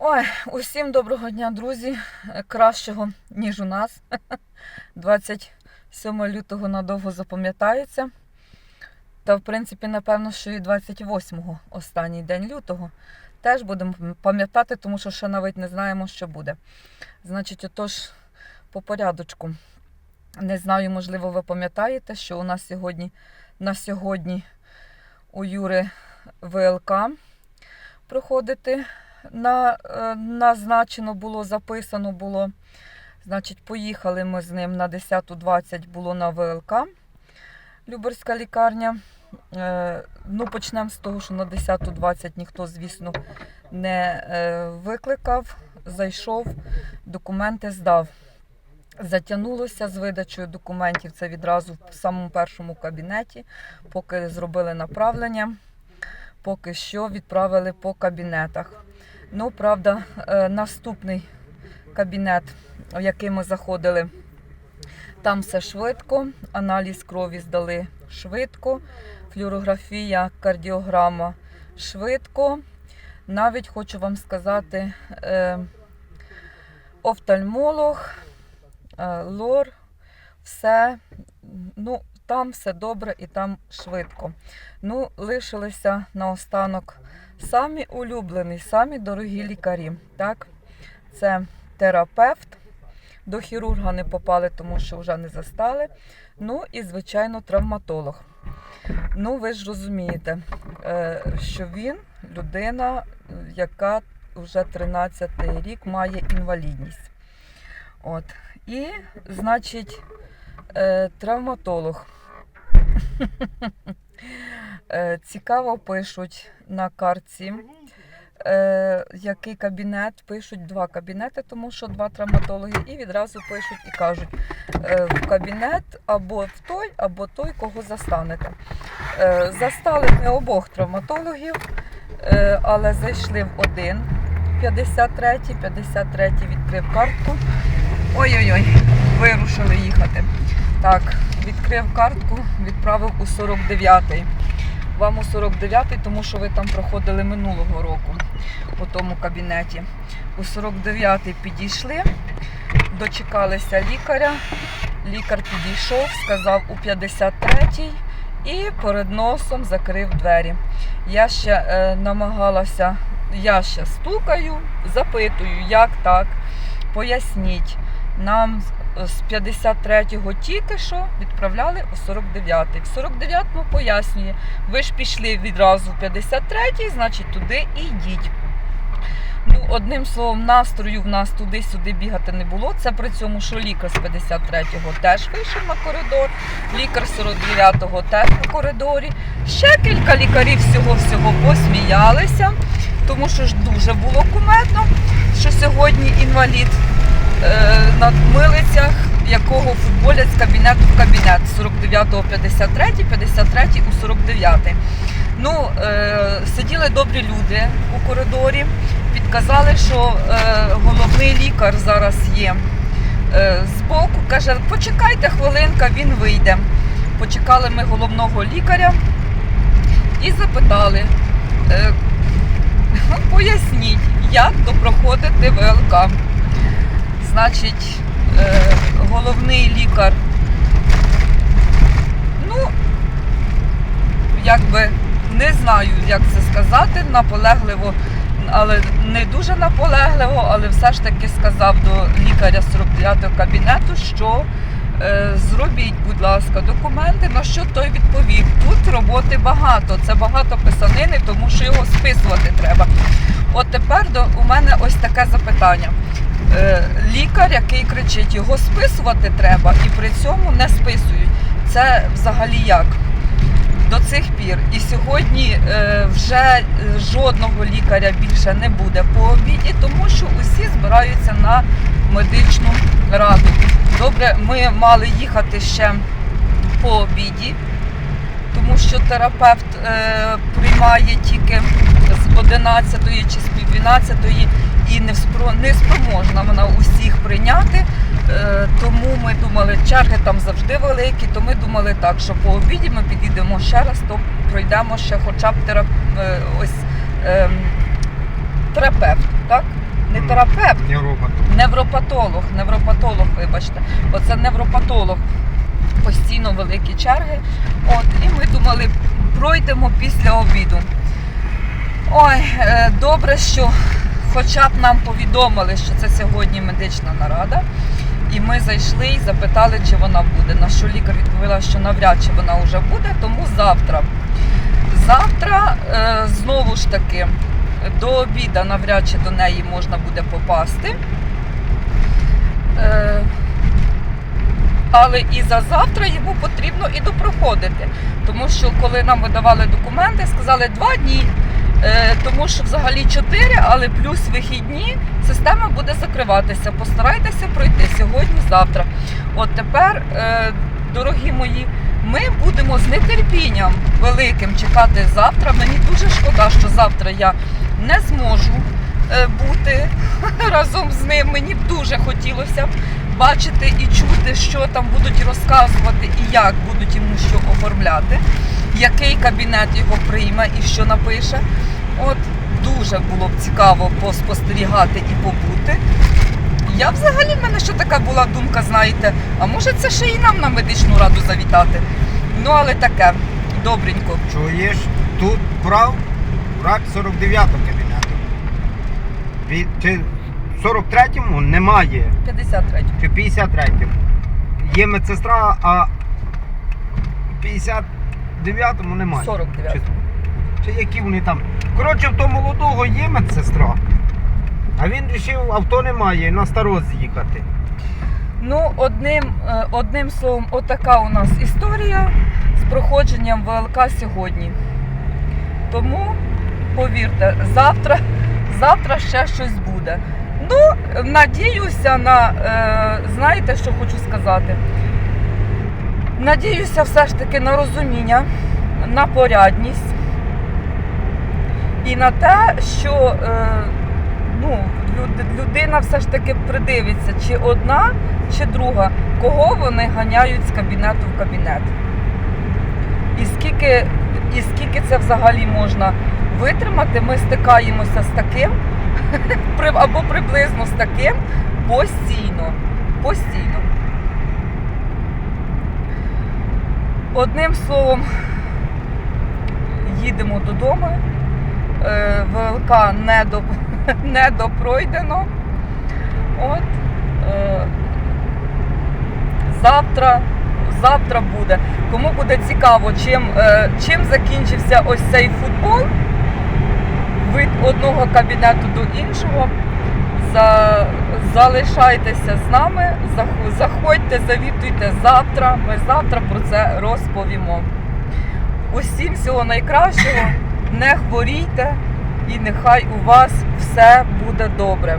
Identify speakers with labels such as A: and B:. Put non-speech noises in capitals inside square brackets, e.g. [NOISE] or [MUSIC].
A: Ой, усім доброго дня, друзі. Кращого, ніж у нас. [LAUGHS] 27 лютого надовго запам'ятається. Та, в принципі, напевно, що і 28-го, останній день лютого, теж будемо пам'ятати, тому що ще навіть не знаємо, що буде. Значить, отож, по порядочку. Не знаю, можливо, ви пам'ятаєте, що у нас сьогодні на сьогодні у Юри ВЛК проходити на, е, назначено було, записано було. Значить, поїхали ми з ним на 10.20 було на ВЛК, Люберська лікарня. Е, Ну, почнемо з того, що на 10.20 ніхто, звісно, не е, викликав, зайшов, документи здав. Затягнулося з видачею документів. Це відразу в самому першому кабінеті, поки зробили направлення, поки що відправили по кабінетах. Ну, правда, е, наступний кабінет, в який ми заходили, там все швидко, аналіз крові здали швидко, флюорографія, кардіограма швидко. Навіть хочу вам сказати, е, офтальмолог, е, лор, все, ну, там все добре і там швидко. Ну, лишилися наостанок самі улюблені, самі дорогі лікарі. Так? Це терапевт. До хірурга не попали, тому що вже не застали. Ну і, звичайно, травматолог. Ну, ви ж розумієте, е, що він людина, яка вже 13 рік має інвалідність. От. І, значить, е, травматолог. Е, Цікаво пишуть на картці, е, який кабінет. Пишуть два кабінети, тому що два травматологи, і відразу пишуть і кажуть е, в кабінет або в той, або той, кого застанете. Застали ми обох травматологів, але зайшли в один 53-й, 53-й відкрив картку. Ой-ой-ой, вирушили їхати. Так, відкрив картку, відправив у 49-й. Вам у 49-й, тому що ви там проходили минулого року у тому кабінеті. У 49-й підійшли, дочекалися лікаря. Лікар підійшов, сказав у 53-й і перед носом закрив двері. Я ще е, намагалася, я ще стукаю, запитую, як так, поясніть. Нам з 53-го тільки що відправляли у 49-й. В 49-му пояснює, ви ж пішли відразу в 53-й, значить туди і йдіть. Ну, одним словом, настрою в нас туди-сюди бігати не було. Це при цьому, що лікар з 53-го теж вийшов на коридор, лікар з 49-го теж на коридорі. Ще кілька лікарів всього-всього посміялися, тому що ж дуже було кумедно, що сьогодні інвалід на милицях, якого футболять з кабінету в кабінет. З 49-го 53, 53 у 49. Ну, е, сиділи добрі люди у коридорі, підказали, що е, головний лікар зараз є е, збоку. Каже, почекайте хвилинка, він вийде. Почекали ми головного лікаря і запитали, е, поясніть, як то проходити ВЛК. Значить, е, головний лікар, ну, якби не знаю, як це сказати, наполегливо, але не дуже наполегливо, але все ж таки сказав до лікаря 49-го кабінету, що е, зробіть, будь ласка, документи, на що той відповів. Тут роботи багато, це багато писанини, тому що його списувати треба. От тепер до, у мене ось таке запитання. Е, лікар, який кричить, його списувати треба і при цьому не списують. Це взагалі як? До цих пір. І сьогодні е, вже е, жодного лікаря більше не буде по обіді, тому що усі збираються на медичну раду. Добре, ми мали їхати ще по обіді, тому що терапевт приймає тільки з 11 чи з пів 12 і не, спроможна вона усіх прийняти. Е, тому ми думали, черги там завжди великі, то ми думали так, що по обіді ми підійдемо ще раз, то пройдемо ще хоча б терап... е, ось, ем, терапевт. Так? не терапевт,
B: Не
A: невропатолог, невропатолог, вибачте. Оце невропатолог. Постійно великі черги. От, і ми думали, пройдемо після обіду. Ой, е, добре, що хоча б нам повідомили, що це сьогодні медична нарада. І ми зайшли і запитали, чи вона буде. На що лікар відповіла, що навряд чи вона вже буде, тому завтра. Завтра е, знову ж таки до обіда навряд чи до неї можна буде попасти. Е, але і за завтра йому потрібно і допроходити. Тому що коли нам видавали документи, сказали два дні. Е, тому що взагалі 4, але плюс вихідні система буде закриватися. Постарайтеся пройти сьогодні-завтра. От тепер, е, дорогі мої, ми будемо з нетерпінням великим чекати завтра. Мені дуже шкода, що завтра я не зможу е, бути [LAUGHS] разом з ним. Мені б дуже хотілося бачити і чути, що там будуть розказувати і як будуть йому що оформляти, який кабінет його прийме і що напише. От дуже було б цікаво поспостерігати і побути. Я взагалі в мене ще така була думка, знаєте, а може це ще і нам на медичну раду завітати. Ну, але таке, добренько.
B: Чуєш, тут брав враг 49 кабінету. Від, чи 43-му немає,
A: 53.
B: чи 53-му. Є медсестра, а 59-му немає.
A: 49.
B: Чи, чи які вони там. Коротше, в того молодого є медсестра. А він вирішив, авто немає, на старост з'їхати.
A: Ну, одним, е, одним словом, отака у нас історія з проходженням ВЛК сьогодні. Тому, повірте, завтра, завтра ще щось буде. Ну, надіюся на, е, знаєте, що хочу сказати? Надіюся все ж таки на розуміння, на порядність і на те, що е, ну, людина все ж таки придивиться, чи одна, чи друга, кого вони ганяють з кабінету в кабінет. І скільки, і скільки це взагалі можна витримати, ми стикаємося з таким, [LAUGHS] або приблизно з таким постійно. Постійно. Одним словом, їдемо додому. Е, ВЛК [LAUGHS] не, допройдено. От, е, завтра, завтра буде. Кому буде цікаво, чим, е, чим закінчився ось цей футбол від одного кабінету до іншого. За, залишайтеся з нами, заходьте, завітуйте завтра. Ми завтра про це розповімо. Усім всього найкращого, не хворійте і нехай у вас все буде добре.